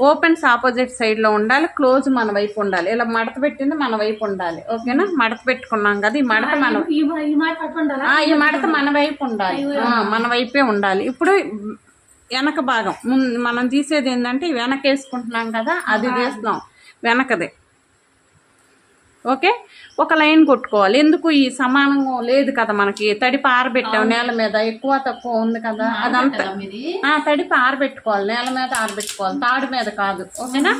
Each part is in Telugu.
ఓపెన్స్ ఆపోజిట్ సైడ్లో ఉండాలి క్లోజ్ మన వైపు ఉండాలి. ఇలా మడత పెట్టింది మన వైపు ఉండాలి. ఓకేనా మడత పెట్టుకున్నాం కదా ఈ మడత మన ఈ మడత మన వైపు ఉండాలి. మన వైపే ఉండాలి. ఇప్పుడు వెనక భాగం మనం తీసేది ఏంటంటే వెనక వేసుకుంటున్నాం కదా అది తీస్తున్నాం. వెనకదే. ఓకే? ఒక లైన్ కొట్టుకోవాలి. ఎందుకు ఈ సమానంగా లేదు కదా మనకి? తడిపి ఆరబెట్టాం నేల మీద. ఎక్కువ తక్కువ ఉంది కదా. అదంతా. తడిపి ఆరబెట్టుకోవాలి నేల మీద ఆరబెట్టుకోవాలి. తాడు మీద కాదు. ఓకేనా?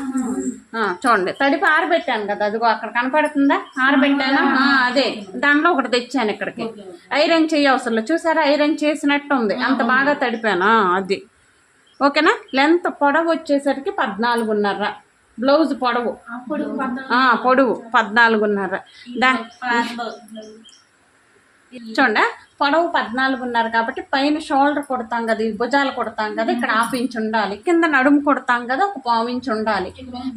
చూడండి. తడిపి ఆరబెట్టాను కదా. అదిగో అక్కడ కనపడుతుందా? ఆరబెట్టాను అదే. దాంట్లో ఒకటి తెచ్చాను ఇక్కడికి. ఐరన్ చేయ అవసరం లేదు చూసారా? ఐరన్ చేసినట్టు ఉంది. అంత బాగా తడిపాను. అది. ఓకేనా? లెంత్ పొడవు వచ్చేసరికి పద్నాలుగున్నర. బ్లౌజ్ పొడవు. పొడవు. పద్నాలుగున్నర. దా. చూడండి? పొడవు పద్నాలుగున్నర కాబట్టి పైన షోల్డర్ కొడతాం కదా ఈ భుజాలు కొడతాం కదా ఇక్కడ హాఫ్ ఇంచ్ ఉండాలి. కింద నడుము కొడతాం కదా ఒక పావు ఇంచ్ ఉండాలి.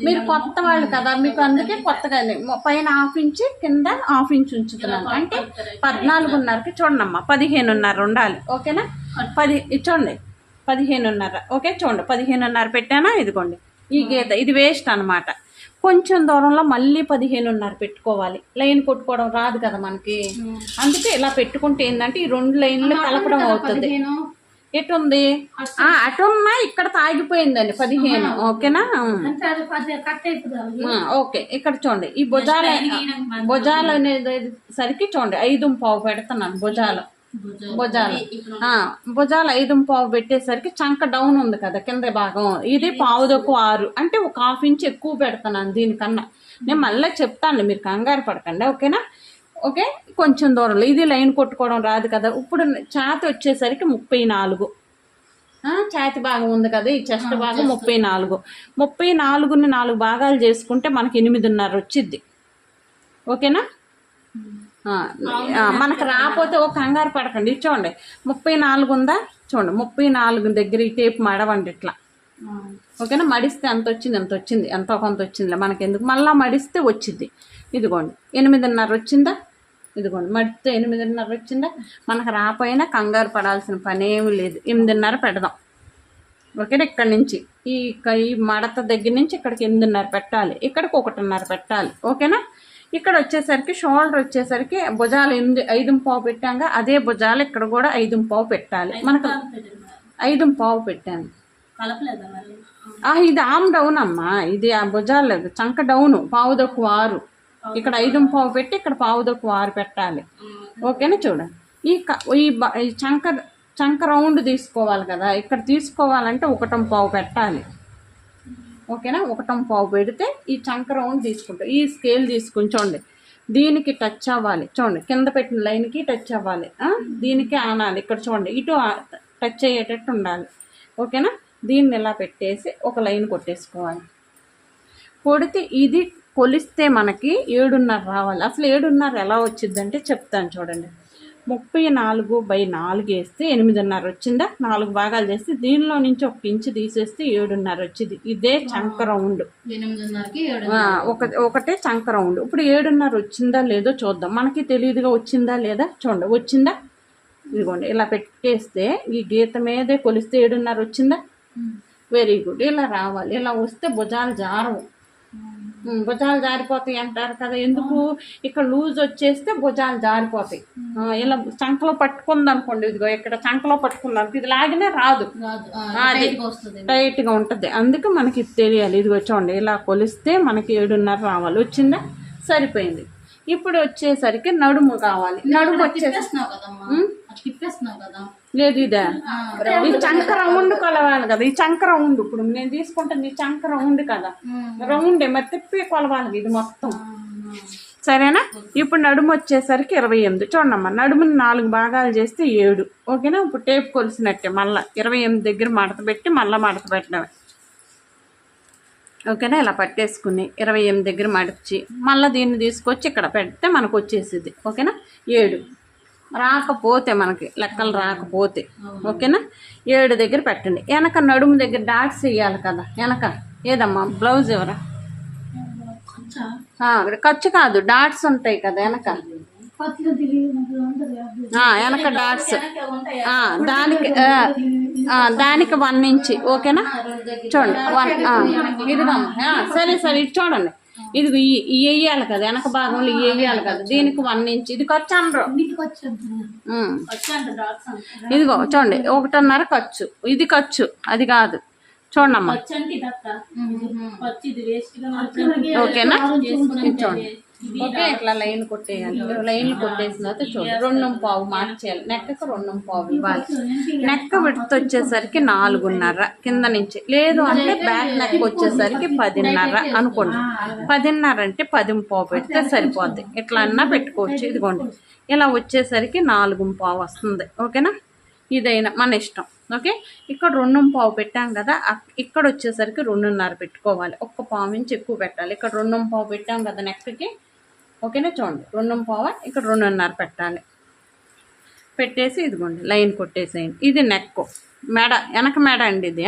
మీరు కొత్త వాళ్ళు కదా మీకు అందుకే కొత్తగానే పైన హాఫ్ ఇంచ్ కింద హాఫ్ ఇంచ్ ఉంచుతున్నాను. అంటే పద్నాలుగున్నరకి చూడండమ్మా పదిహేనున్నర ఉండాలి. ఓకేనా? పది చూడండి. పదిహేనున్నర. ఓకే చూడండి. పదిహేనున్నర పెట్టానా? ఇదిగోండి. ఈ గీత. ఇది వేస్ట్ అన్నమాట. కొంచెం దూరంలో మళ్ళీ పదిహేనున్నర పెట్టుకోవాలి. లైన్ కొట్టుకోవడం రాదు కదా మనకి. అందుకే ఇలా పెట్టుకుంటే ఏంటంటే ఈ రెండు లైన్లు కలపడం అవుతుంది. ఎటుంది? ఆ, అటున్నా ఇక్కడ తాగిపోయిందండి పదిహేను. ఓకేనా? ఓకే. ఇక్కడ చూడండి. ఈ భుజాల భుజాలు అనేది సరికి చూడండి. ఐదు పావు పెడుతున్నాను భుజాలు. భుజాలు. భుజాలు. ఐదు పావు పెట్టేసరికి చంక డౌన్ ఉంది కదా కింద భాగం. ఇది పావు దొక్కు ఆరు. అంటే ఒక హాఫ్ ఇంచ్ ఎక్కువ పెడుతున్నాను దీనికన్నా. నేను మళ్ళీ చెప్తాను మీరు కంగారు పడకండి ఓకేనా? ఓకే? కొంచెం దూరంలో. ఇది లైన్ కొట్టుకోవడం రాదు కదా. ఇప్పుడు ఛాతి వచ్చేసరికి ముప్పై నాలుగు. ఛాతి భాగం ఉంది కదా ఈ చెస్ట్ భాగం ముప్పై నాలుగు. ముప్పై నాలుగుని నాలుగు భాగాలు చేసుకుంటే మనకి ఎనిమిదిన్నర వచ్చిద్ది. ఓకేనా? మనకు రాకపోతే ఒక కంగారు పడకండి. చూడండి. ముప్పై నాలుగు ఉందా? చూడండి. ముప్పై నాలుగు దగ్గర ఈ టేప్ మడవండి ఇట్లా. ఓకేనా? మడిస్తే ఎంత వచ్చింది ఎంత వచ్చింది ఎంతో కొంత వచ్చిందిలే. మనకి ఎందుకు మళ్ళీ మడిస్తే వచ్చింది ఇదిగోండి. ఎనిమిదిన్నర వచ్చిందా? ఇదిగోండి. మడిస్తే ఎనిమిదిన్నర వచ్చిందా? మనకు రాపోయినా కంగారు పడాల్సిన పని ఏమీ లేదు. ఎనిమిదిన్నర పెడదాం. ఓకేనా? ఇక్కడ నుంచి. ఈ మడత దగ్గర నుంచి ఇక్కడికి ఎనిమిదిన్నర పెట్టాలి. ఇక్కడికి ఒకటిన్నర పెట్టాలి. ఓకేనా? ఇక్కడ వచ్చేసరికి షోల్డర్ వచ్చేసరికి భుజాలు ఎనిమిది ఐదు పావు పెట్టాక అదే భుజాలు ఇక్కడ కూడా ఐదు పావు పెట్టాలి. మనకు ఐదు పావు పెట్టాను. ఇది ఆమ్ డౌన్ అమ్మా. ఇది ఆ భుజాలు లేదు. చంక డౌన్ పావు దొక్కు ఆరు. ఇక్కడ ఐదు పావు పెట్టి ఇక్కడ పావు దొక్కు ఆరు పెట్టాలి. ఓకేనా చూడండి ఈ ఈ చంక చంక రౌండ్ తీసుకోవాలి కదా. ఇక్కడ తీసుకోవాలంటే ఒకటం పావు పెట్టాలి. ఓకేనా? ఒకటం పావు పెడితే ఈ చంక రౌండ్ తీసుకుంటాం. ఈ స్కేల్ తీసుకుని చూడండి. దీనికి టచ్ అవ్వాలి. చూడండి కింద పెట్టిన లైన్కి టచ్ అవ్వాలి. దీనికి ఆనాలి. ఇక్కడ చూడండి ఇటు టచ్ అయ్యేటట్టు ఉండాలి. ఓకేనా? దీన్ని ఇలా పెట్టేసి ఒక లైన్ కొట్టేసుకోవాలి. కొడితే ఇది కొలిస్తే మనకి ఏడున్నర రావాలి. అసలు ఏడున్నర ఎలా వచ్చిందంటే చెప్తాను చూడండి. ముప్పై నాలుగు బై నాలుగు వేస్తే ఎనిమిదిన్నర వచ్చిందా నాలుగు భాగాలు చేస్తే దీనిలో నుంచి ఒక ఇంచు తీసేస్తే ఏడున్నర వచ్చింది ఇదే చంక రౌండ్. ఒక ఒకటే చంక రౌండ్. ఇప్పుడు ఏడున్నర వచ్చిందా లేదో చూద్దాం. మనకి తెలియదుగా వచ్చిందా లేదా చూడండి. వచ్చిందా? ఇదిగోండి ఇలా పెట్టేస్తే ఈ గీత మీదే కొలిస్తే ఏడున్నర వచ్చిందా వెరీ గుడ్. ఇలా రావాలి. ఇలా వస్తే భుజాలు జారవు. భుజాలు జారిపోతాయి అంటారు కదా. ఎందుకు? ఇక్కడ లూజ్ వచ్చేస్తే భుజాలు జారిపోతాయి. ఇలా చంకలో పట్టుకుంది అనుకోండి ఇదిగో ఇక్కడ చంకలో పట్టుకుంది ఇది లాగినా రాదు. టైట్గా ఉంటుంది. అందుకే మనకి ఇది తెలియాలి. ఇదిగో చూడండి ఇలా కొలిస్తే మనకి ఏడున్నర రావాలి. వచ్చిందా? సరిపోయింది. ఇప్పుడు వచ్చేసరికి నడుము కావాలి. నడుము వచ్చేసి తిప్పేస్తున్నావు కదమ్మా. అట్లా తిప్పేస్తున్నావు కదా. లేదు ఇదే. ఈ చంక రౌండ్ కొలవాలి కదా. ఈ చంక రౌండ్ ఇప్పుడు నేను తీసుకుంటుంది ఈ చంక రౌండ్ కదా. రౌండ్ మరి తిప్పి కొలవాలి ఇది మొత్తం. సరేనా? ఇప్పుడు నడుము వచ్చేసరికి ఇరవై ఎనిమిది. చూడమ్మా నడుముని నాలుగు భాగాలు చేస్తే ఏడు. ఓకేనా? ఇప్పుడు టేప్ కొలిసినట్టే మళ్ళీ. ఇరవై ఎనిమిది దగ్గర మడత పెట్టి మళ్ళీ మడత పెట్టడమే. ఓకేనా? ఇలా పట్టేసుకుని ఇరవై ఎనిమిది దగ్గర మడిచి మళ్ళీ దీన్ని తీసుకొచ్చి ఇక్కడ పెడితే మనకు వచ్చేసింది. ఓకేనా? ఏడు. రాకపోతే మనకి లెక్కలు రాకపోతే. ఓకేనా? ఏడు దగ్గర పెట్టండి. వెనక నడుము దగ్గర డాట్స్ వేయాలి కదా వెనక. ఏదమ్మా? బ్లౌజ్ ఎవరా? ఖర్చు కాదు డాట్స్ ఉంటాయి కదా వెనక. వెనక డాట్స్. దానికి దానికి వన్ ఇంచి ఓకేనా? చూడండి వన్ ఆ, అమ్మా. సరే సరే చూడండి. ఇది ఇ- ఇవి వేయాలి కదా వెనక భాగంలో ఇవి వేయాలి కదా. దీనికి వన్ ఇంచ్ ఇది ఖర్చు అనరు. ఇదిగో చూడండి ఒకటిన్నర ఖర్చు. ఇది ఖర్చు అది కాదు. మాత్రం ఓకేనా? చూడండి. ఓకే ఇట్లా లైన్ కొట్టేయాలి. లైన్ కొట్టేసిన తర్వాత చూడు రెండు పావు మార్చేయాలి. నెక్కకు రెండు పావు ఇవ్వాలి. నెక్క విడత వచ్చేసరికి నాలుగున్నర కింద నుంచి. లేదు అంటే బ్యాక్ నెక్ వచ్చేసరికి పదిన్నర అనుకోండి. పదిన్నర అంటే పది పావు పెడితే సరిపోద్ది. ఇట్లా అన్నా పెట్టుకోవచ్చు. ఇదిగోండి. ఇలా వచ్చేసరికి నాలుగు పావు వస్తుంది. ఓకేనా? ఇదైనా మన ఇష్టం. ఓకే? ఇక్కడ రెండు పావు పెట్టాం కదా ఇక్కడ వచ్చేసరికి రెండున్నర పెట్టుకోవాలి. ఒక్క పావు నుంచి ఎక్కువ పెట్టాలి. ఇక్కడ రెండు పావు పెట్టాం కదా నెక్కి ఓకేనా? చూడండి. రెండు పావు ఇక్కడ రెండున్నర పెట్టాలి. పెట్టేసి ఇదిగోండి లైన్ కొట్టేసేయండి. ఇది నెక్. మెడ వెనక మెడ అండి ఇది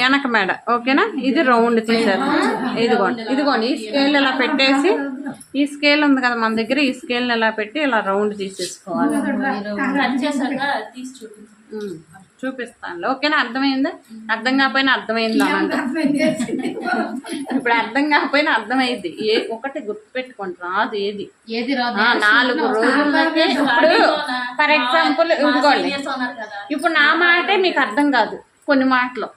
వెనక మెడ. ఓకేనా? ఇది రౌండ్ తీసారు ఇదిగోండి ఇదిగోండి. ఈ స్కేల్ ఇలా పెట్టేసి ఈ స్కేల్ ఉంది కదా మన దగ్గర ఈ స్కేల్ ఇలా పెట్టి ఇలా రౌండ్ తీసేసుకోవాలి. చూపిస్తాను ఓకేనా? అర్థమైందా? అర్థం కాకపోయినా అర్థమైంది? ఇప్పుడు అర్థం కాకపోయినా అర్థమైంది ఏ ఒకటి గుర్తుపెట్టుకోండి రాదు ఏది. ఏది నాలుగు రోజులకే ఇప్పుడు ఫర్ ఎగ్జాంపుల్ ఇదిగోండి. ఇప్పుడు నా మాటే మీకు అర్థం కాదు కొన్ని మాటలు.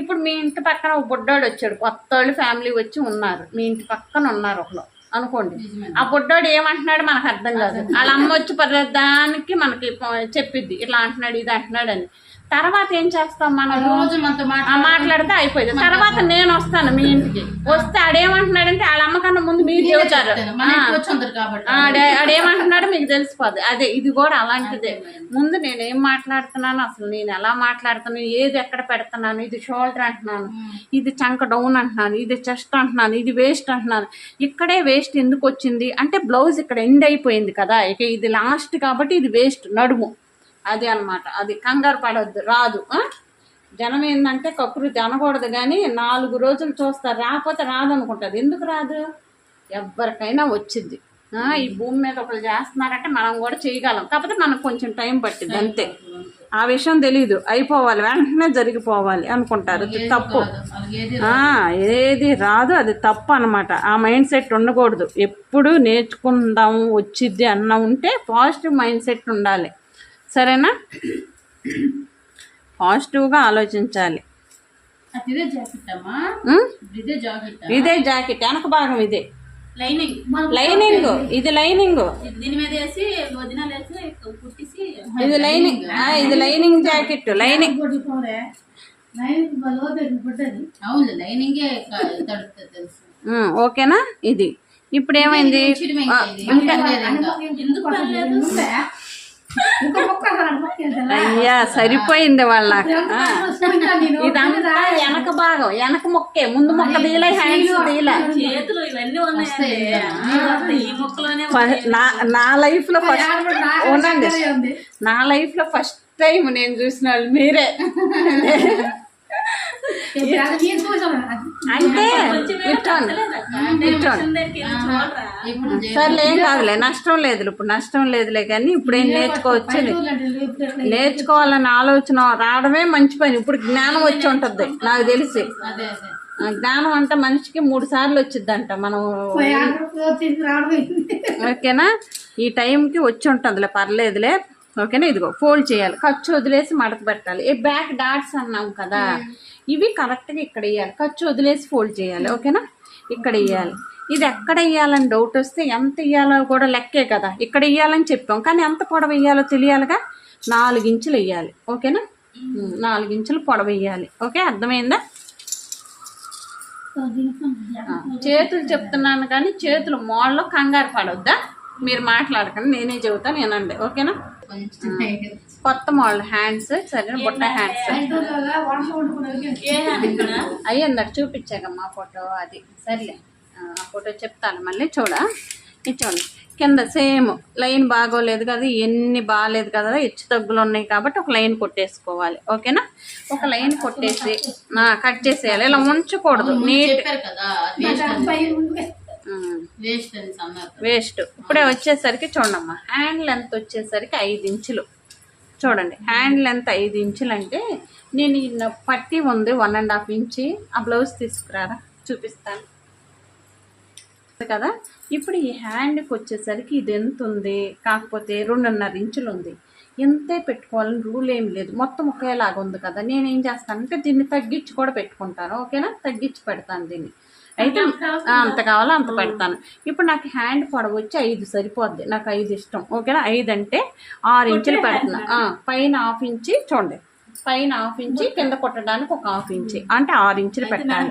ఇప్పుడు మీ ఇంటి పక్కన ఒక బుడ్డోడు వచ్చాడు. కొత్త వాళ్ళు ఫ్యామిలీ వచ్చి ఉన్నారు. మీ ఇంటి పక్కన ఉన్నారు ఒకరు అనుకోండి. ఆ బుడ్డోడు ఏమంటున్నాడు మనకు అర్థం కాదు. వాళ్ళ అమ్మ వచ్చి ప్రతిదానికి మనకి చెప్పిద్ది. ఇట్లా అంటున్నాడు ఇది అంటున్నాడు అని. తర్వాత ఏం చేస్తాం మనం? రోజు మాట్లాడితే అయిపోయింది. తర్వాత నేను వస్తాను మీ ఇంటికి. వస్తే ఆడేమంటున్నాడంటే వాళ్ళ అమ్మ కన్నా ముందు మీరు చెబుతారు ఆడేమంటున్నాడో మీకు తెలిసిపోద్ది. అదే ఇది కూడా అలాంటిదే. ముందు నేను ఏం మాట్లాడుతున్నాను అసలు నేను ఎలా మాట్లాడుతున్నాను ఏది ఎక్కడ పెడుతున్నాను ఇది షోల్డర్ అంటున్నాను ఇది చంక డౌన్ అంటున్నాను ఇది చెస్ట్ అంటున్నాను ఇది వేస్ట్ అంటున్నాను. ఇక్కడే వేస్ట్ ఎందుకు వచ్చింది? అంటే బ్లౌజ్ ఇక్కడ ఎండ్ అయిపోయింది కదా. ఇక ఇది లాస్ట్ కాబట్టి ఇది వేస్ట్ నడుము. అది అనమాట అది కంగారు పడద్దు. రాదు. జనం ఏంటంటే కకృతి అనకూడదు కానీ నాలుగు రోజులు చూస్తారు రాకపోతే రాదనుకుంటుంది. ఎందుకు రాదు? ఎవరికైనా వచ్చింది. ఈ భూమి మీద ఒకరు చేస్తున్నారంటే మనం కూడా చేయగలం. కాకపోతే మనకు కొంచెం టైం పట్టింది అంతే. ఆ విషయం తెలియదు అయిపోవాలి. వెంటనే జరిగిపోవాలి అనుకుంటారు. తప్పు. ఏది ఏది రాదు. అది తప్పు అనమాట ఆ మైండ్ సెట్ ఉండకూడదు. ఎప్పుడు నేర్చుకుందాం వచ్చిద్ది అన్న ఉంటే పాజిటివ్ మైండ్ సెట్ ఉండాలి. సరేనా? పాజిటివ్గా ఆలోచించాలి. ఇదే జాకెట్ అమ్మా ఉం? ఇదే జాకెట్? ఇదే జాకెట్ వెనక భాగం ఇదే. లైనింగ్. లైనింగ్ ఇది లైనింగ్. ఇది లైనింగ్ ఆ, ఇది లైనింగ్ జాకెట్ లైనింగ్. అవును లైనింగే తడుతుంది తెలుసు. ఉం, ఓకేనా? ఇది. ఇప్పుడు ఏమైంది? ఇంకా అయ్యా సరిపోయింది వాళ్ళ. ఇదంతా వెనక భాగం వెనక మొక్కే ముందు మొక్క తీయలే హ్యాండ్స్ తీయలే చేతులు ఇవన్నీ ఉన్నాయి ఈ మొక్కలోనే ఫ- నా నా లైఫ్లో ఫస్ట్ ఉండండి. నా లైఫ్లో ఫస్ట్ టైం నేను చూసిన వాళ్ళు మీరే. అంటే సర్లే ఏం కాదులే నష్టం లేదు ఇప్పుడు నష్టం లేదులే కానీ ఇప్పుడు ఏం నేర్చుకోవచ్చు నేర్చుకోవాలన్న ఆలోచన రావడమే మంచి పని. ఇప్పుడు జ్ఞానం వచ్చి ఉంటుంది నాకు తెలిసి. జ్ఞానం అంటే మనిషికి మూడు సార్లు వచ్చిద్దంట మనం ఓకేనా? ఈ టైంకి వచ్చి ఉంటుందిలే పర్లేదులే. ఓకేనా? ఇదిగో ఫోల్డ్ చేయాలి. ఖర్చు వదిలేసి మడత పెట్టాలి. ఈ బ్యాక్ డాట్స్ అన్నాం కదా. ఇవి కరెక్ట్గా ఇక్కడ వేయాలి. ఖర్చు వదిలేసి ఫోల్డ్ చేయాలి. ఓకేనా? ఇక్కడ వేయాలి. ఇది ఎక్కడ వేయాలని డౌట్ వస్తే ఎంత వేయాలో కూడా లెక్కే కదా. ఇక్కడ వేయాలని చెప్పాం. కానీ ఎంత పొడవు వేయాలో తెలియాలిగా? నాలుగు ఇంచులు వేయాలి. ఓకేనా? నాలుగు ఇంచులు పొడవు వేయాలి. ఓకే? అర్థమైందా? చేతులు చెప్తున్నాను కానీ చేతులు మోళ్ళలో కంగారు పడొద్దా? మీరు మాట్లాడకండి. నేనే చెబుతాను నేనండి ఓకేనా? కొత్త మోడల్ హ్యాండ్స్ సరే బుట్ట హ్యాండ్స్. అయ్యిందాక చూపించాకమ్మా ఫోటో అది. సర్లే. ఆ ఫోటో చెప్తాను మళ్ళీ. చూడ? ఇది చూడండి కింద సేమ్ లైన్ బాగోలేదు కదా ఎన్ని బాగాలేదు కదా హెచ్చు తగ్గులు ఉన్నాయి కాబట్టి ఒక లైన్ కొట్టేసుకోవాలి. ఓకేనా? ఒక లైన్ కొట్టేసి కట్ చేసేయాలి. ఇలా ఉంచకూడదు. Neat waste. ఇప్పుడే వచ్చేసరికి చూడమ్మా. హ్యాండ్ లెంత్ వచ్చేసరికి ఐదు ఇంచులు. చూడండి. హ్యాండ్ లెంత్ ఐదు ఇంచులు అంటే నేను పట్టి ఉంది వన్ అండ్ హాఫ్ ఇంచి ఆ బ్లౌజ్ తీసుకురారా? చూపిస్తాను. కదా? ఇప్పుడు ఈ హ్యాండ్కి వచ్చేసరికి ఇది ఎంత ఉంది? కాకపోతే రెండున్నర ఇంచులు ఉంది. ఎంతే పెట్టుకోవాలని రూల్ ఏం లేదు. మొత్తం ఒకేలాగా ఉంది కదా. నేను ఏం చేస్తానంటే దీన్ని తగ్గించి కూడా పెట్టుకుంటాను. ఓకేనా? తగ్గించి పెడతాను దీన్ని. అయితే అంత కావాలో అంత పెడతాను. ఇప్పుడు నాకు హ్యాండ్ పొడవు వచ్చి ఐదు సరిపోద్ది. నాకు ఐదు ఇష్టం. ఓకేనా? ఐదు అంటే ఆరు ఇంచులు పెడుతున్నా. పైన హాఫ్ ఇంచి చూడండి. పైన హాఫ్ ఇంచి కింద కొట్టడానికి ఒక హాఫ్ ఇంచి. అంటే ఆరు ఇంచులు పెట్టాలి.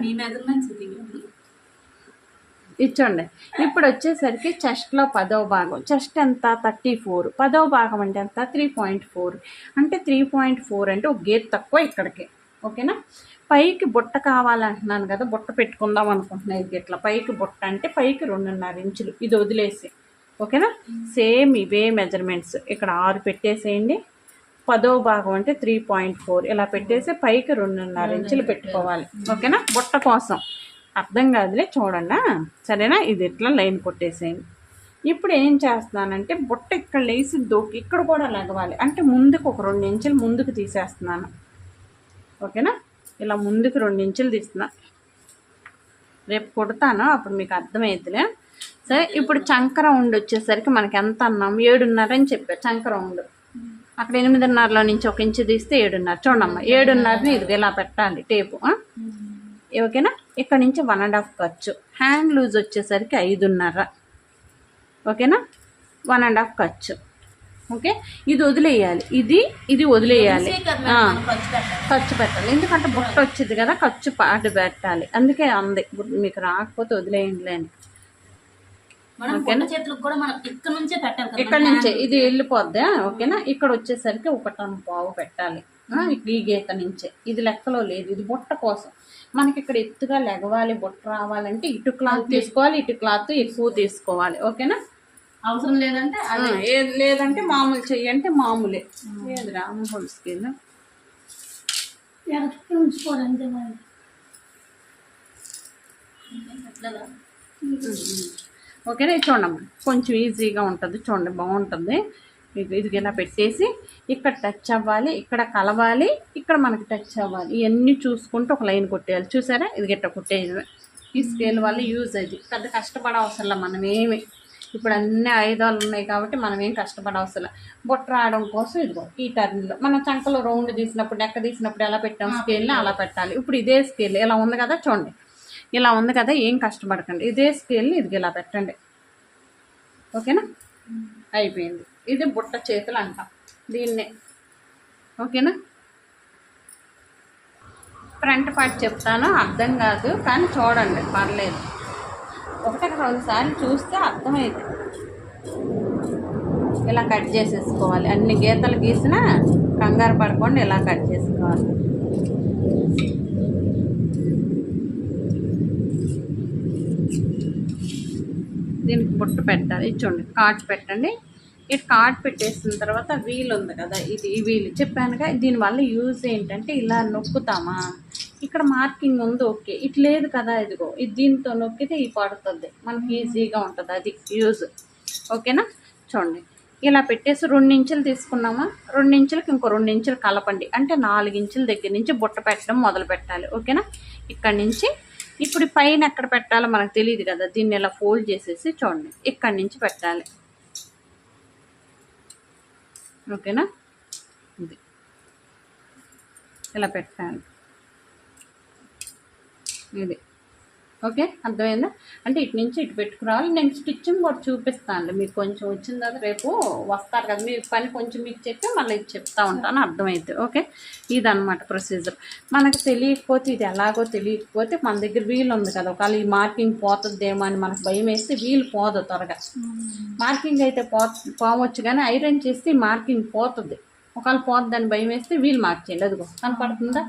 ఇచ్చోండి. ఇప్పుడు వచ్చేసరికి చెస్ట్లో పదవ భాగం. చెస్ట్ ఎంత? Thirty four. పదవ భాగం అంటే ఎంత? Three point four. అంటే త్రీ పాయింట్ ఫోర్ అంటే ఒక గేట్ తక్కువ ఇక్కడికి. ఓకేనా? పైకి బుట్ట కావాలంటున్నాను కదా బుట్ట పెట్టుకుందాం అనుకుంటున్నాను ఇది ఇట్లా పైకి బుట్ట అంటే పైకి రెండున్నర ఇంచులు. ఇది వదిలేసి. ఓకేనా? సేమ్ ఇవే మెజర్మెంట్స్ ఇక్కడ ఆరు పెట్టేసేయండి. పదో భాగం అంటే త్రీ పాయింట్ ఫోర్. ఇలా పెట్టేసి పైకి రెండున్నర ఇంచులు పెట్టుకోవాలి. ఓకేనా? బుట్ట కోసం. అర్థం కాదులే చూడండి సరేనా? ఇది ఇట్లా లైన్ కొట్టేసేయండి ఇప్పుడు ఏం చేస్తున్నానంటే బుట్ట ఇక్కడ లేసి దూకి ఇక్కడ కూడా లగవాలి. అంటే ముందుకు ఒక రెండు ఇంచులు ముందుకు తీసేస్తున్నాను. ఓకేనా? ఇలా ముందుకు రెండు ఇంచులు తీస్తున్నా. రేపు కొడతాను అప్పుడు మీకు అర్థమవుతులే సరే ఇప్పుడు చంకర ఉండి వచ్చేసరికి మనకి ఎంత అన్నాం? ఏడున్నర అని చెప్పారు చంకర ఉండు. అక్కడ ఎనిమిదిన్నరలో నుంచి ఒక ఇంచు తీస్తే ఏడున్నర. చూడమ్మా ఏడున్నరని ఇది ఇలా పెట్టాలి టేపు. ఓకేనా? ఇక్కడ నుంచి వన్ అండ్ హాఫ్ ఖర్చు. హ్యాండ్ లూజ్ వచ్చేసరికి ఐదున్నర. ఓకేనా? వన్ అండ్ హాఫ్ ఖర్చు. ఓకే? ఇది వదిలేయాలి. ఇది ఇది వదిలేయాలి. ఖర్చు పెట్టాలి. ఎందుకంటే బుట్ట వచ్చింది కదా ఖర్చు పాటు పెట్టాలి. అందుకే అంది. మీకు రాకపోతే వదిలేయండి మనం ఇక్కడ నుంచే ఇది వెళ్ళిపోద్దా? ఓకేనా? ఇక్కడ వచ్చేసరికి ఒకటం పావు పెట్టాలి. ఈ గీత నుంచే. ఇది లెక్కలో లేదు. ఇది బుట్ట కోసం. మనకి ఇక్కడ ఎత్తుగా లెగవాలి బుట్ట రావాలంటే ఇటు క్లాత్ తీసుకోవాలి ఇటు క్లాత్ ఎక్కువ తీసుకోవాలి. ఓకేనా? అవసరం లేదంటే లేదంటే మామూలు చెయ్యి అంటే మామూలే. ఉంచుకోవాలంటే ఎట్లాగా ఓకేనా? చూడమ్మా కొంచెం ఈజీగా ఉంటుంది. చూడండి బాగుంటుంది. మీకు ఇది ఇలా పెట్టేసి ఇక్కడ టచ్ అవ్వాలి ఇక్కడ కలవాలి ఇక్కడ మనకి టచ్ అవ్వాలి. ఇవన్నీ చూసుకుంటూ ఒక లైన్ కొట్టేయాలి. చూసారా? ఇది గిట్ట కొట్టేయడమే. ఈ స్కేల్ వల్ల యూజ్ అది. పెద్ద కష్టపడ అవసరం మనం ఏమి ఇప్పుడు అన్ని ఆయుధాలు ఉన్నాయి కాబట్టి మనం ఏం కష్టపడ అవసరం బొట్ట రావడం కోసం ఇదిగో ఈ టర్న్లో మనం చంకలో రౌండ్ తీసినప్పుడు ఎక్క తీసినప్పుడు ఎలా పెట్టాం? స్కేల్ని అలా పెట్టాలి. ఇప్పుడు ఇదే స్కేల్ ఇలా ఉంది కదా చూడండి. ఇలా ఉంది కదా ఏం కష్టపడకండి. ఇదే స్కేల్ని ఇది ఇలా పెట్టండి. ఓకేనా? అయిపోయింది. ఇది బుట్ట చేతులు అంటాం దీన్నే. ఓకేనా? ఫ్రంట్ పార్ట్ చెప్తాను అర్థం కాదు కానీ చూడండి పర్లేదు. ఒకటి రెండుసార్లు చూస్తే అర్థమైంది. ఇలా కట్ చేసేసుకోవాలి. అన్ని గీతలు గీసినా కంగారు పడకుండా ఇలా కట్ చేసుకోవాలి. దీనికి బుట్ట పెట్టాలి. ఇది చూడండి పెట్టండి. ఇటు కార్డ్ పెట్టేసిన తర్వాత వీల్ ఉంది కదా? ఇది ఈ వీల్ చెప్పానుగా దీనివల్ల యూజ్ ఏంటంటే ఇలా నొక్కుతామా? ఇక్కడ మార్కింగ్ ఉంది ఓకే ఇటు లేదు కదా ఇదిగో. ఇది దీంతో నొక్కితే ఈ పడుతుంది. మనకి ఈజీగా ఉంటుంది అది యూజ్ ఓకేనా చూడండి. ఇలా పెట్టేసి రెండు ఇంచులు తీసుకున్నామా? రెండు ఇంచులకి ఇంకో రెండు ఇంచులు కలపండి. అంటే నాలుగు ఇంచుల దగ్గర నుంచి బుట్ట పెట్టడం మొదలు పెట్టాలి. ఓకేనా ఇక్కడ నుంచి ఇప్పుడు పైన ఎక్కడ పెట్టాలో మనకు తెలియదు కదా. దీన్ని ఇలా ఫోల్డ్ చేసేసి చూడండి. ఇక్కడి నుంచి పెట్టాలి. ఓకేనా? ఇది. ఇలా పెట్టాను ఇది. ఓకే? అర్థమైందా? అంటే ఇటు నుంచి ఇటు పెట్టుకురావాలి నేను స్టిచ్చింగ్ కూడా చూపిస్తాను మీకు కొంచెం వచ్చిన తర్వాత రేపు వస్తారు కదా. మీ పని కొంచెం మీకు చెప్పి మళ్ళీ ఇది చెప్తా ఉంటాను అర్థమైద్ది ఓకే? ఇదన్నమాట ప్రొసీజర్. మనకు తెలియకపోతే ఇది ఎలాగో తెలియకపోతే మన దగ్గర వీల్ ఉంది కదా. ఒకవేళ ఈ మార్కింగ్ పోతుందేమో అని మనకు భయం వేస్తే వీల్ పోదు త్వరగా. మార్కింగ్ అయితే పో పోవచ్చు కానీ ఐరన్ చేస్తే మార్కింగ్ పోతుంది. ఒకవేళ పోతుందని భయం వేస్తే వీల్ మార్చేయండి. అదిగో కనపడుతుందా?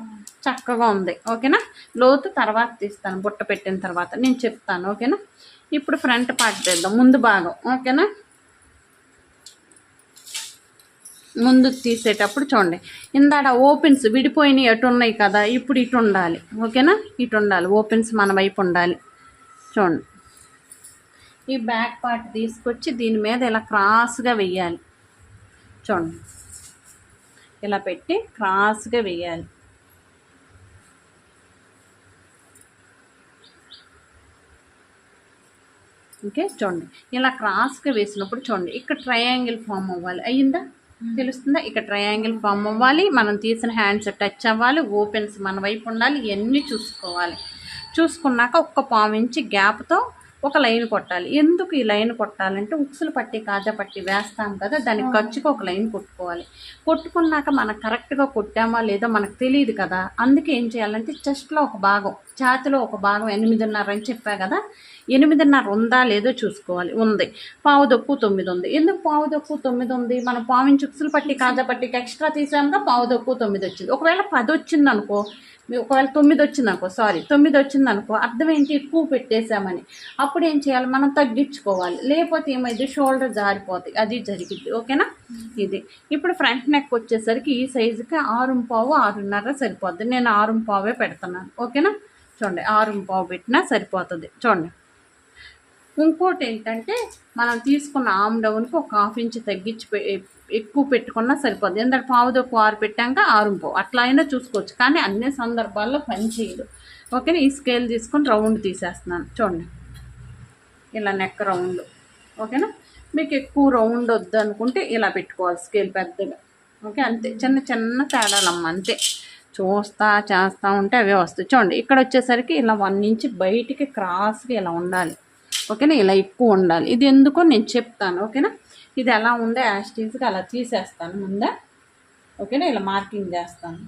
చక్కగా ఉంది. ఓకేనా? లోతు తర్వాత తీస్తాను. బుట్ట పెట్టిన తర్వాత నేను చెప్తాను. ఓకేనా? ఇప్పుడు ఫ్రంట్ పార్ట్ చేద్దాం. ముందు భాగం. ఓకేనా? ముందు తీసేటప్పుడు చూడండి. ఇందాడ ఓపెన్స్ విడిపోయినవి ఎటు ఉన్నాయి కదా ఇప్పుడు ఇటు ఉండాలి. ఓకేనా? ఇటు ఉండాలి. ఓపెన్స్ మన వైపు ఉండాలి. చూడండి. ఈ బ్యాక్ పార్ట్ తీసుకొచ్చి దీని మీద ఇలా క్రాస్గా వెయ్యాలి చూడండి. ఇలా పెట్టి క్రాస్గా వెయ్యాలి ఓకే చూడండి. ఇలా క్రాస్గా వేసినప్పుడు చూడండి ఇక్కడ ట్రయాంగిల్ ఫామ్ అవ్వాలి. అయ్యిందా? తెలుస్తుందా? ఇక్కడ ట్రయాంగిల్ ఫామ్ అవ్వాలి. మనం తీసిన హ్యాండ్స్ టచ్ అవ్వాలి. ఓపెన్స్ మన వైపు ఉండాలి. ఇవన్నీ చూసుకోవాలి. చూసుకున్నాక ఒక్క పావు ఇంచి గ్యాప్తో ఒక లైన్ కొట్టాలి. ఎందుకు ఈ లైన్ కొట్టాలంటే ఉక్సులు పట్టి కాజా పట్టి వేస్తాం కదా దానికి ఖర్చుకి ఒక లైన్ కొట్టుకోవాలి. కొట్టుకున్నాక మనకు కరెక్ట్గా కొట్టామా లేదో మనకు తెలియదు కదా. అందుకే ఏం చేయాలంటే చెస్ట్లో ఒక భాగం ఛాతిలో ఒక భాగం ఎనిమిదిన్నర అని చెప్పా కదా ఎనిమిదిన్నర ఉందా లేదో చూసుకోవాలి. ఉంది. పావు దొక్కు తొమ్మిది ఉంది. ఎందుకు పావు దొక్కు తొమ్మిది ఉంది? మనం పావుని చుక్సులు పట్టి కాజా పట్టికి ఎక్స్ట్రా తీసాముగా పావు దొక్కు తొమ్మిది వచ్చింది. ఒకవేళ పది వచ్చింది అనుకో ఒకవేళ తొమ్మిది వచ్చింది అనుకో సారీ తొమ్మిది వచ్చింది అనుకో అర్థం ఏంటి? ఎక్కువ పెట్టేశామని. అప్పుడు ఏం చేయాలి? మనం తగ్గించుకోవాలి. లేకపోతే ఏమైంది? షోల్డర్ జారిపోతాయి అది జరిగింది ఓకేనా ఇది. ఇప్పుడు ఫ్రంట్ నెక్ వచ్చేసరికి ఈ సైజుకి ఆరు పావు ఆరున్నర సరిపోద్ది. నేను ఆరు పావే పెడుతున్నాను ఓకేనా చూడండి ఆరు పావు పెట్టినా సరిపోతుంది. చూడండి. ఇంకోటి ఏంటంటే మనం తీసుకున్న ఆమ్ డౌన్కి ఒక హాఫ్ ఇంచ్ తగ్గించి పె- ఎక్కువ పెట్టుకున్నా సరిపోద్ది. ఎందుకంటే పావు ఆరు పెట్టాక ఆరుంపో అట్లా అయినా చూసుకోవచ్చు. కానీ అన్ని సందర్భాల్లో పని చేయదు. ఓకేనా? ఈ స్కేల్ తీసుకొని రౌండ్ తీసేస్తున్నాను. చూడండి. ఇలా నెక్ రౌండ్. ఓకేనా? మీకు ఎక్కువ రౌండ్ వద్దు అనుకుంటే ఇలా పెట్టుకోవాలి స్కేల్ పెద్దగా. ఓకే? అంతే. చిన్న చిన్న తేడాలమ్మ. అంతే. చూస్తా చేస్తూ ఉంటే అవే వస్తాయి. చూడండి ఇక్కడ వచ్చేసరికి ఇలా వన్ ఇంచ్ బయటికి క్రాస్గా ఇలా ఉండాలి. ఓకేనా? ఇలా ఎక్కువ ఉండాలి. ఇది ఎందుకో నేను చెప్తాను. ఓకేనా? ఇది ఎలా ఉందో యాస్టీస్గా అలా తీసేస్తాను ముందే? ఓకేనా? ఇలా మార్కింగ్ చేస్తాను.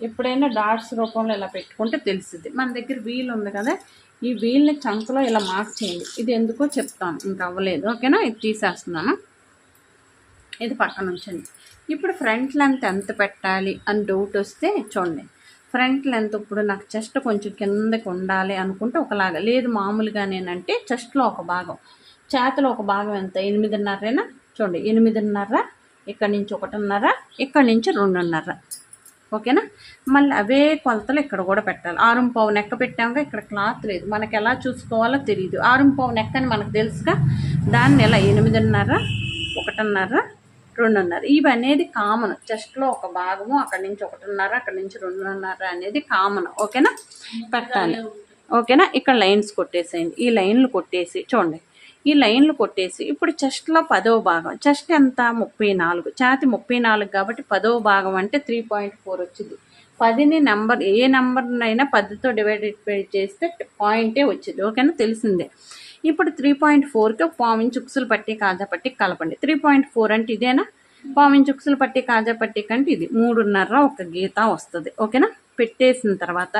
ఎప్పుడైనా డాట్స్ రూపంలో ఇలా పెట్టుకుంటే తెలుస్తుంది మన దగ్గర వీల్ ఉంది కదా? ఈ వీల్ని చంకలో ఇలా మార్క్ చేయండి. ఇది ఎందుకో చెప్తాను. ఇంకా అవ్వలేదు. ఓకేనా? ఇది తీసేస్తున్నాను. ఇది పక్కన ఉంచండి. ఇప్పుడు ఫ్రంట్ లెంత్ ఎంత పెట్టాలి అని డౌట్ వస్తే చూడండి. ఫ్రంట్ లెంత్ ఇప్పుడు నాకు చెస్ట్ కొంచెం కిందకి ఉండాలి అనుకుంటే ఒకలాగా. లేదు మామూలుగా నేనంటే చెస్ట్లో ఒక భాగం. చేతిలో ఒక భాగం ఎంత? ఎనిమిదిన్నరేనా? చూడండి. ఎనిమిదిన్నర ఇక్కడి నుంచి ఒకటిన్నర ఇక్కడి నుంచి రెండున్నర. ఓకేనా? మళ్ళీ అవే కొలతలు ఇక్కడ కూడా పెట్టాలి. ఆరు పావు నెక్క పెట్టాక ఇక్కడ క్లాత్ లేదు. మనకి ఎలా చూసుకోవాలో తెలియదు ఆరు పావు నెక్క అని మనకు తెలుసుగా. దాన్ని ఎలా? ఎనిమిదిన్నర ఒకటిన్నర రెండున్నర. ఇవి అనేది కామన్. చెస్ట్లో ఒక భాగము అక్కడి నుంచి ఒకటిన్నర అక్కడి నుంచి రెండున్నర అనేది కామన్. ఓకేనా? పెట్టాలి. ఓకేనా? ఇక్కడ లైన్స్ కొట్టేసేయండి. ఈ లైన్లు కొట్టేసి చూడండి. ఈ లైన్లు కొట్టేసి ఇప్పుడు చెస్ట్లో పదవ భాగం చెస్ట్ ఎంత? ముప్పై నాలుగు. ఛాతి ముప్పై నాలుగు కాబట్టి పదవ భాగం అంటే త్రీ పాయింట్ ఫోర్ వచ్చింది. పదిని నెంబర్ ఏ నెంబర్నైనా పదితో డివైడెడ్ చేస్తే పాయింటే వచ్చింది. ఓకేనా? తెలిసిందే. ఇప్పుడు త్రీ పాయింట్ ఫోర్కి ఒక పావించి ఉక్సులు పట్టి కాజా పట్టి కలపండి. త్రీ పాయింట్ ఫోర్ అంటే ఇదేనా? పావించి ఉక్సులు పట్టి కాజా పట్టి కంటే ఇది మూడున్నర ఒక గీత వస్తుంది. ఓకేనా? పెట్టేసిన తర్వాత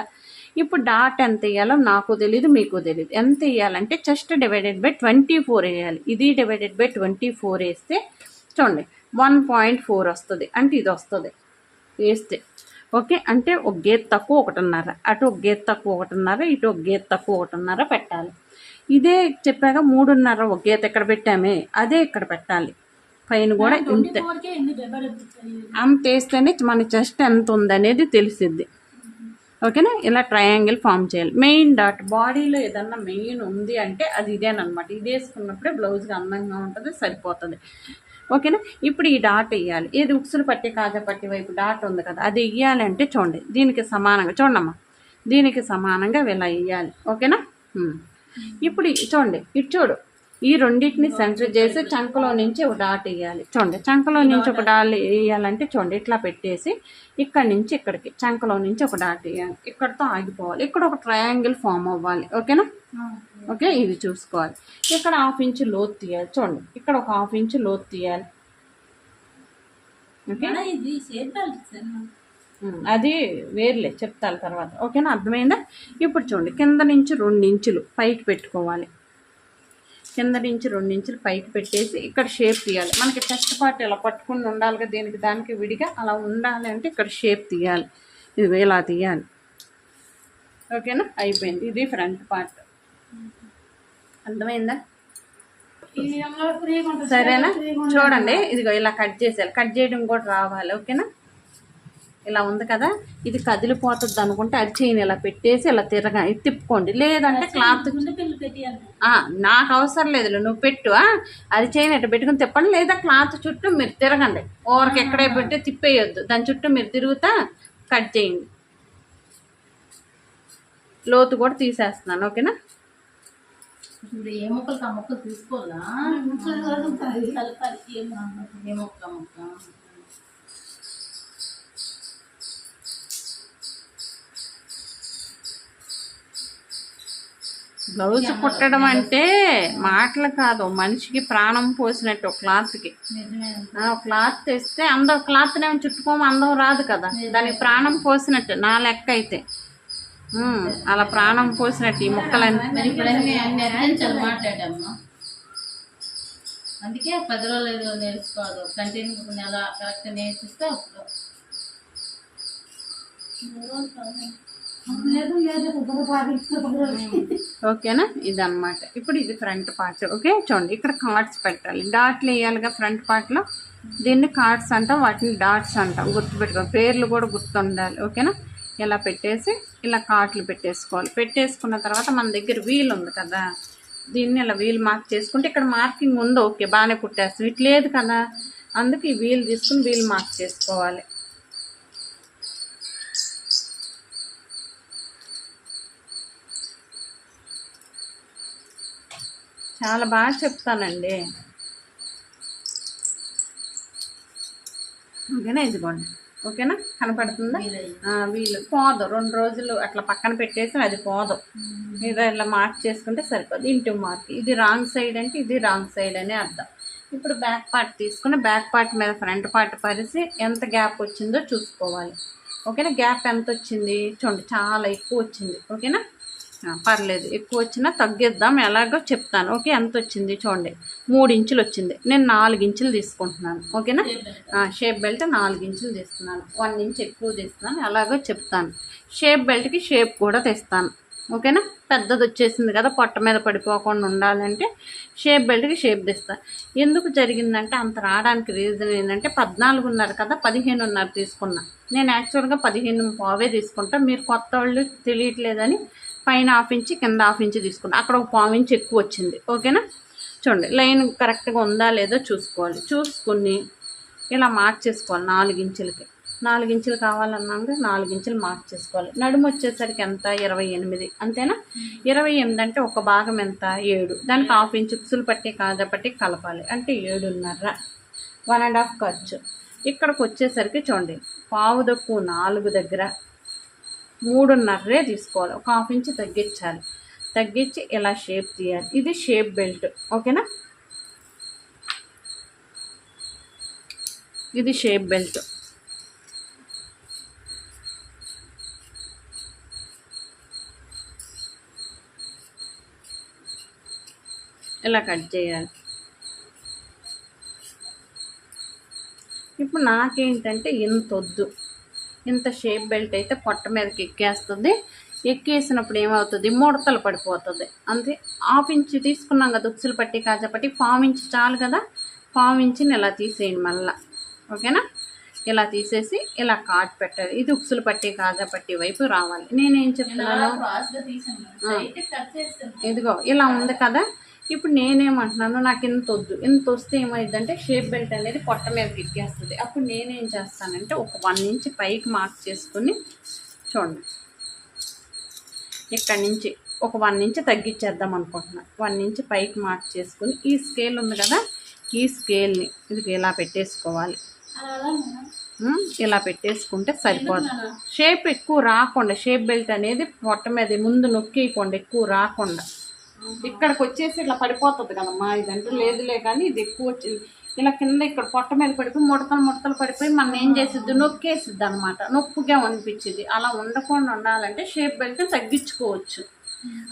ఇప్పుడు డాట్ ఎంత వేయాలో నాకు తెలియదు మీకు తెలియదు ఎంత వేయాలంటే chest divided by twenty four వేయాలి. ఇది డివైడెడ్ బై ట్వంటీ ఫోర్ వేస్తే చూడండి వన్ పాయింట్ ఫోర్ వస్తుంది. అంటే ఇది వస్తుంది. వేస్తే ఓకే? అంటే ఒక గేట్ తక్కువ ఒకటిన్నర. అటు ఒక గేట్ తక్కువ ఒకటిన్నర ఇటు ఒక గేట్ తక్కువ ఒకటిన్నర పెట్టాలి. ఇదే చెప్పాక మూడున్నర ఒక గీత ఎక్కడ పెట్టామే? అదే ఇక్కడ పెట్టాలి. పైన కూడా ఇంతే. అంత వేస్తేనే మన చెస్ట్ ఎంత ఉందనేది తెలిసిద్ది. ఓకేనా? ఇలా ట్రయాంగిల్ ఫామ్ చేయాలి. మెయిన్ డాట్ బాడీలో ఏదన్నా మెయిన్ ఉంది అంటే అది ఇదేనమాట ఇది వేసుకున్నప్పుడే బ్లౌజ్గా అందంగా ఉంటుంది సరిపోతుంది. ఓకేనా? ఇప్పుడు ఈ డాట్ వేయాలి. ఏది? ఉక్సులు పట్టి కాజా పట్టి వైపు డాట్ ఉంది కదా అది వేయాలి అంటే చూడండి. దీనికి సమానంగా చూడమ్మా. దీనికి సమానంగా ఇలా వేయాలి. ఓకేనా? ఇప్పుడు చూడండి. ఇటు చూడు. ఈ రెండింటిని సెంటర్ చేసి చంకలో నుంచి ఒక డాట్ వేయాలి. చూడండి చంకలో నుంచి ఒక డాల్ వేయాలంటే చూడండి ఇట్లా పెట్టేసి ఇక్కడ నుంచి ఇక్కడికి చంకలో నుంచి ఒక డాట్ వేయాలి. ఇక్కడతో ఆగిపోవాలి. ఇక్కడ ఒక ట్రయాంగిల్ ఫామ్ అవ్వాలి. ఓకేనా ఓకే ఇది చూసుకోవాలి. ఇక్కడ హాఫ్ ఇంచ్ లోతు తీయాలి. చూడండి ఇక్కడ ఒక హాఫ్ ఇంచ్ లోతు తీయాలి. ఓకే అది వేర్లే చెప్తాను తర్వాత. ఓకేనా అర్థమైందా? ఇప్పుడు చూడండి కింద నుంచి రెండు ఇంచులు పైకి పెట్టుకోవాలి. కింద నుంచి రెండు ఇంచులు పైకి పెట్టేసి ఇక్కడ షేప్ తీయాలి. మనకి చెస్ట్ పార్ట్ ఇలా పట్టుకుని ఉండాలి కదా దీనికి దానికి విడిగా అలా ఉండాలి అంటే ఇక్కడ షేప్ తీయాలి. ఇది ఇలా తీయాలి. ఓకేనా? అయిపోయింది. ఇది ఫ్రంట్ పార్ట్. అర్థమైందా? సరేనా? చూడండి. ఇదిగో ఇలా కట్ చేసేయాలి. కట్ చేయడం కూడా రావాలి. ఓకేనా? ఇలా ఉంది కదా ఇది కదిలిపోతుంది అనుకుంటే అరిచేయిని ఇలా పెట్టేసి ఇలా తిరగ తిప్పుకోండి. లేదంటే క్లాత్ నాకు అవసరం లేదు. నువ్వు పెట్టు ఆ, అరిచేయిని ఇట్లా పెట్టుకుని తిప్పండి లేదా క్లాత్ చుట్టూ మీరు తిరగండి. ఓవరికి ఎక్కడే పెట్టి తిప్పేయొద్దు. దాని చుట్టూ మీరు తిరుగుతా కట్ చేయండి. లోతు కూడా తీసేస్తున్నాను ఓకేనా? ఇప్పుడు ఏ మొక్కలకి ఆ మొక్కలు తీసుకోవాలా? కలపాలి. ఏ మొక్క ఏ మొక్క బ్లౌజ్ కుట్టడం అంటే మాటలు కాదు మనిషికి ప్రాణం పోసినట్టు ఒక క్లాత్కి. క్లాత్ తెస్తే అందం క్లాత్ ఏమో చుట్టుకోమ అందం రాదు కదా. దానికి ప్రాణం పోసినట్టు నా లెక్క అయితే. అలా ప్రాణం పోసినట్టు ఈ ముక్కలన్నీ. అందుకే పది రోజులు నేర్చుకోదు కంటిన్యూ నెల కరెక్ట్ నేర్పిస్తే అప్పుడు. ఓకేనా? ఇది ఇప్పుడు ఇది ఫ్రంట్ పార్ట్ ఓకే? చూడండి ఇక్కడ కార్డ్స్ పెట్టాలి. డాట్లు వేయాలిగా ఫ్రంట్ పార్ట్లో. దీన్ని కార్డ్స్ అంటాం వాటిని డాట్స్ అంటాం. గుర్తుపెట్టుకో పేర్లు కూడా గుర్తుండాలి ఓకేనా? ఇలా పెట్టేసి ఇలా కార్ట్లు పెట్టేసుకోవాలి. పెట్టేసుకున్న తర్వాత మన దగ్గర వీల్ ఉంది కదా దీన్ని ఇలా వీల్ మార్క్ చేసుకుంటే ఇక్కడ మార్కింగ్ ఉంది ఓకే? బాగానే కుట్టేస్తాం. ఇట్లా లేదు కదా అందుకే ఈ వీల్ తీసుకుని వీల్ మార్క్ చేసుకోవాలి. చాలా బాగా చెప్తానండి. ఓకేనా ఇదిగోండి. ఓకేనా? కనపడుతుందా? వీళ్ళు పోదు. రెండు రోజులు అట్లా పక్కన పెట్టేసి అది పోదు. మీరు ఇలా మార్క్ చేసుకుంటే సరిపోదు. Into mark. ఇది రాంగ్ సైడ్ అంటే ఇది రాంగ్ సైడ్ అని అర్థం. ఇప్పుడు బ్యాక్ పార్ట్ తీసుకుని బ్యాక్ పార్ట్ మీద ఫ్రంట్ పార్ట్ పరిసి ఎంత గ్యాప్ వచ్చిందో చూసుకోవాలి. ఓకేనా? గ్యాప్ ఎంత వచ్చింది చూడండి చాలా ఎక్కువ వచ్చింది. ఓకేనా? పర్లేదు. ఎక్కువ వచ్చినా తగ్గిద్దాం. ఎలాగో చెప్తాను. ఓకే ఎంత వచ్చింది చూడండి. మూడు ఇంచులు వచ్చింది. నేను నాలుగు ఇంచులు తీసుకుంటున్నాను. ఓకేనా? షేప్ బెల్ట్ నాలుగు ఇంచులు తీస్తున్నాను. వన్ ఇంచ్ ఎక్కువ తీస్తున్నాను. ఎలాగో చెప్తాను. షేప్ బెల్ట్కి షేప్ కూడా తెస్తాను. ఓకేనా? పెద్దది వచ్చేసింది కదా పొట్ట మీద పడిపోకుండా ఉండాలంటే షేప్ బెల్ట్కి షేప్ తెస్తాను ఎందుకు జరిగిందంటే అంత రావడానికి రీజన్ ఏంటంటే పద్నాలుగున్నర కదా పదిహేనున్నర తీసుకున్నా. నేను యాక్చువల్గా పదిహేను పావే తీసుకుంటా. మీరు కొత్త వాళ్ళు తెలియట్లేదని పైన హాఫ్ ఇంచ్ కింద హాఫ్ ఇంచ్ తీసుకోండి అక్కడ ఒక పావు ఇంచ్ ఎక్కువ వచ్చింది. ఓకేనా? చూడండి. లైన్ కరెక్ట్గా ఉందా లేదో చూసుకోవాలి. చూసుకుని ఇలా మార్క్ చేసుకోవాలి నాలుగు ఇంచులకి. నాలుగు ఇంచులు కావాలన్నాక నాలుగు ఇంచులు మార్క్ చేసుకోవాలి. నడుము వచ్చేసరికి ఎంత? ఇరవై ఎనిమిది. అంతేనా? ఇరవై ఎనిమిది అంటే ఒక భాగం ఎంత? ఏడు. దానికి హాఫ్ ఇంచ్ ఉక్సులు పట్టి కాజా పట్టి కలపాలి. అంటే ఏడున్నర. వన్ అండ్ హాఫ్ ఖర్చు. ఇక్కడికి వచ్చేసరికి చూడండి. పావు దక్కు నాలుగు దగ్గర. మూడున్నరే తీసుకోవాలి. ఒక హాఫ్ ఇంచ్ తగ్గించాలి. తగ్గించి ఇలా షేప్ తీయాలి. ఇది షేప్ బెల్ట్ ఓకేనా ఇది షేప్ బెల్ట్ ఇలా కట్ చేయాలి. ఇప్పుడు నాకేంటంటే ఇంత వద్దు. ఇంత షేప్ బెల్ట్ అయితే పొట్ట మీదకి ఎక్కేస్తుంది. ఎక్కేసినప్పుడు ఏమవుతుంది? ముడతలు పడిపోతుంది. అంతే. హాఫ్ ఇంచ్ తీసుకున్నాం కదా ఉక్సులు పట్టి కాజా పట్టి పావు ఇంచ్ చాలు కదా. పావు ఇంచుని ఇలా తీసేయండి మళ్ళా. ఓకేనా? ఇలా తీసేసి ఇలా కాట్ పెట్టాలి. ఇది ఉక్సులు పట్టి కాజా పట్టి వైపు రావాలి. నేనేం చెప్తున్నాను? ఇదిగో ఇలా ఉంది కదా. ఇప్పుడు నేనేమంటున్నాను నాకు ఇంత వద్దు. ఇంత వస్తే ఏమైందంటే షేప్ బెల్ట్ అనేది పొట్ట మీద ఎక్కేస్తుంది అప్పుడు నేనేం చేస్తానంటే ఒక వన్ ఇంచ్ పైకి మార్క్ చేసుకుని చూడండి. ఇక్కడి నుంచి ఒక వన్ ఇంచ్ తగ్గించేద్దాం అనుకుంటున్నాను వన్ ఇంచ్ పైకి మార్క్ చేసుకుని ఈ స్కేల్ ఉంది కదా ఈ స్కేల్ని ఇది ఇలా పెట్టేసుకోవాలి. ఇలా పెట్టేసుకుంటే సరిపోదు. షేప్ ఎక్కువ రాకుండా షేప్ బెల్ట్ అనేది పొట్ట మీద ముందు నొక్కేయకుండా ఎక్కువ రాకుండా. ఇక్కడికి వచ్చేసి ఇట్లా పడిపోతుంది కదమ్మా. ఇదంటూ లేదులే కానీ ఇది ఎక్కువ వచ్చింది. ఇలా కింద ఇక్కడ పొట్ట మీద పడిపోయి ముడతలు ముడతలు పడిపోయి మనం ఏం చేసిద్ది? నొక్కేసిద్ది అనమాట నొప్పుగా అనిపించింది. అలా ఉండకుండా ఉండాలంటే షేప్ బెల్ట్ తగ్గించుకోవచ్చు.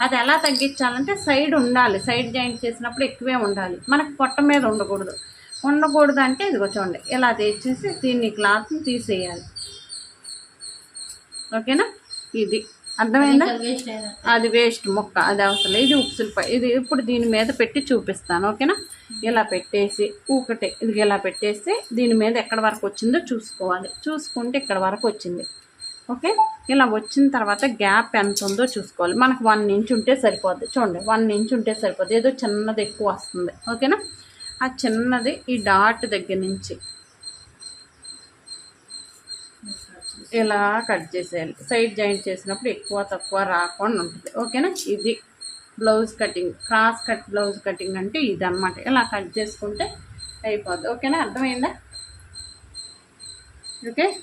అది ఎలా తగ్గించాలంటే సైడ్ ఉండాలి. సైడ్ జాయింట్ చేసినప్పుడు ఎక్కువే ఉండాలి. మనకు పొట్ట మీద ఉండకూడదు. ఉండకూడదు అంటే ఇది చూడండి. ఇలా తెచ్చేసి దీన్ని క్లాత్ని తీసేయాలి. ఓకేనా? ఇది. అర్థమైందా? అది వేస్ట్ మొక్క అది అవసరం. ఇది ఉక్సులపై ఇది ఇప్పుడు దీని మీద పెట్టి చూపిస్తాను ఓకేనా? ఇలా పెట్టేసి ఊకటే ఇది ఇలా పెట్టేసి దీని మీద ఎక్కడ వరకు వచ్చిందో చూసుకోవాలి. చూసుకుంటే ఇక్కడ వరకు వచ్చింది ఓకే? ఇలా వచ్చిన తర్వాత గ్యాప్ ఎంత ఉందో చూసుకోవాలి. మనకు వన్ ఇంచ్ ఉంటే సరిపోద్ది. చూడండి వన్ ఇంచ్ ఉంటే సరిపోద్ది. ఏదో చిన్నది ఎక్కువ వస్తుంది ఓకేనా? ఆ చిన్నది ఈ డాట్ దగ్గర నుంచి ఇలా కట్ చేసేయాలి. సైడ్ జాయింట్ చేసినప్పుడు ఎక్కువ తక్కువ రాకుండా ఉంటుంది. ఓకేనా? ఇది blouse cutting. Cross cut blouse cutting అంటే ఇది ఇలా కట్ చేసుకుంటే అయిపోద్ది. ఓకేనా? అర్థమైందా? ఓకే?